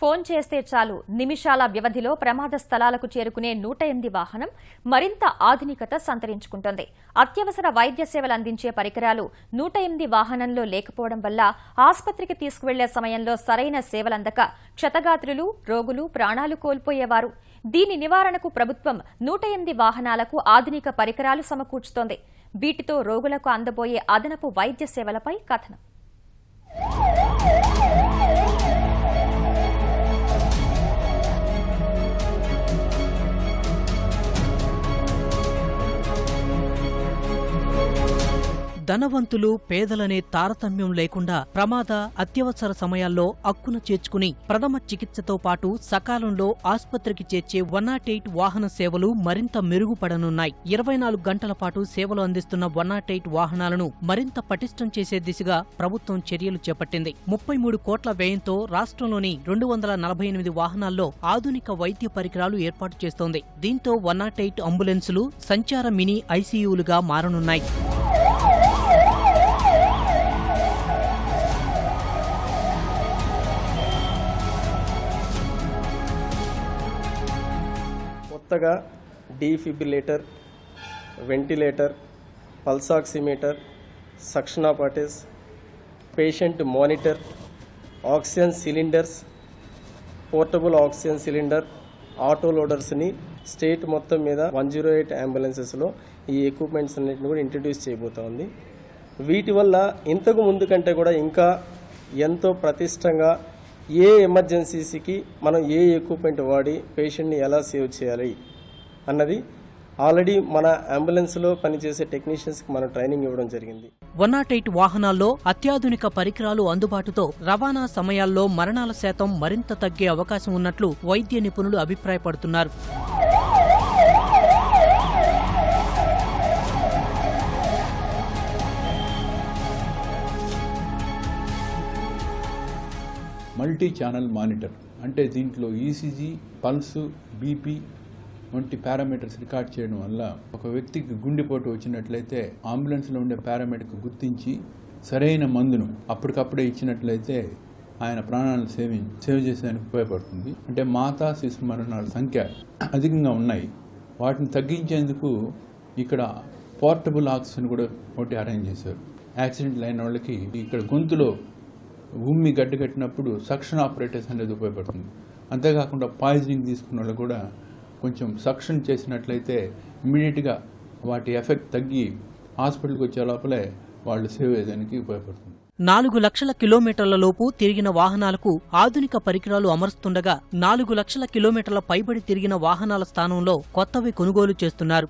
Phone చేస్తే చాలు నిమిషాల వ్యవధిలో ప్రమాద స్థలాలకు చేరుకునే నూట ఎనిమిది వాహనం మరింత ఆధునికత సంతరించుకుంటోంది. అత్యవసర వైద్య సేవలు అందించే పరికరాలు నూట ఎనిమిది వాహనంలో లేకపోవడం వల్ల ఆసుపత్రికి తీసుకువెళ్ళే సమయంలో సరైన సేవలందక క్షతగాత్రులు రోగులు ప్రాణాలు కోల్పోయేవారు. దీని నివారణకు ప్రభుత్వం నూట ఎనిమిది వాహనాలకు ఆధునిక పరికరాలు సమకూర్చుతోంది. వీటితో రోగులకు అందబోయే అదనపు వైద్య సేవలపై కథనం. ధనవంతులు పేదలనే తారతమ్యం లేకుండా ప్రమాద అత్యవసర సమయాల్లో అక్కున చేర్చుకుని ప్రథమ చికిత్సతో పాటు సకాలంలో ఆసుపత్రికి చేర్చే వన్ నాట్ ఎయిట్ వాహన సేవలు మరింత మెరుగుపడనున్నాయి. ఇరవై నాలుగు గంటల పాటు సేవలు అందిస్తున్న వన్ నాట్ ఎయిట్ వాహనాలను మరింత పటిష్టం చేసే దిశగా ప్రభుత్వం చర్యలు చేపట్టింది. ముప్పై మూడు కోట్ల వ్యయంతో రాష్ట్రంలోని రెండు వందల నలభై ఎనిమిది వాహనాల్లో ఆధునిక వైద్య పరికరాలు ఏర్పాటు చేస్తోంది. దీంతో వన్ నాట్ ఎయిట్ అంబులెన్సులు సంచార మినీ ఐసీయూలుగా మారనున్నాయి. కొత్తగా defibrillator ventilator pulse oximeter సక్షనాపాటిస్ patient monitor oxygen cylinders portable oxygen cylinder auto లోడర్స్ని state మొత్తం మీద వన్ జీరో ఎయిట్ అంబులెన్సెస్లో ఈ ఎక్విప్మెంట్స్ అన్నింటిని కూడా ఇంట్రడ్యూస్ చేయబోతోంది వీటి వల్ల ఇంతకు ముందు కంటే కూడా ఇంకా ఎంతో ప్రతిష్టంగా ఏ ఎమర్జెన్సీస్కి మనం ఏ ఎక్విప్మెంట్ వాడి పేషెంట్ని ఎలా సేవ్ చేయాలి అన్నది ఆల్రెడీ మన అంబులెన్స్లో పనిచేసే టెక్నీషియన్స్కి మనం ట్రైనింగ్ ఇవ్వడం జరిగింది. వన్ నాట్ ఎయిట్ వాహనాల్లో అత్యాధునిక పరికరాలు అందుబాటుతో రవాణా సమయాల్లో మరణాల శాతం మరింత తగ్గే అవకాశం ఉన్నట్లు వైద్య నిపుణులు అభిప్రాయపడుతున్నారు. మల్టీ ఛానల్ మానిటర్ అంటే దీంట్లో ఈసీజీ పల్స్ బీపీ వంటి పారామీటర్స్ రికార్డ్ చేయడం వల్ల ఒక వ్యక్తికి గుండెపోటు వచ్చినట్లయితే అంబులెన్స్లో ఉండే పారామీటర్కి గుర్తించి సరైన మందును అప్పటికప్పుడే ఇచ్చినట్లయితే ఆయన ప్రాణాలను సేవి సేవ్ చేసేందుకు ఉపయోగపడుతుంది. అంటే మాతా శిశు మరణాల సంఖ్య అధికంగా ఉన్నాయి. వాటిని తగ్గించేందుకు ఇక్కడ పోర్టబుల్ ఆక్సిజన్ కూడా ఒకటి అరేంజ్ చేశారు. యాక్సిడెంట్లు అయిన వాళ్ళకి ఇక్కడ గొంతులో ఉమ్మి గడ్డ కట్టినప్పుడు సక్షన్ ఆపరేటర్స్ అనేది ఉపయోగపడుతుంది. అంతేకాకుండా పాయిజనింగ్ తీసుకున్న వాళ్ళు కూడా కొంచెం సక్షన్ చేసినట్లయితే ఇమీడియట్గా వాటి ఎఫెక్ట్ తగ్గి హాస్పిటల్కి వచ్చే లోపలే వాళ్ళు సేవ్ అయ్యేదానికి ఉపయోగపడుతుంది. నాలుగు లక్షల కిలోమీటర్ల లోపు తిరిగిన వాహనాలకు ఆధునిక పరికరాలు అమరుస్తుండగా నాలుగు లక్షల కిలోమీటర్ల పైబడి తిరిగిన వాహనాల స్థానంలో కొత్తవి కొనుగోలు చేస్తున్నారు.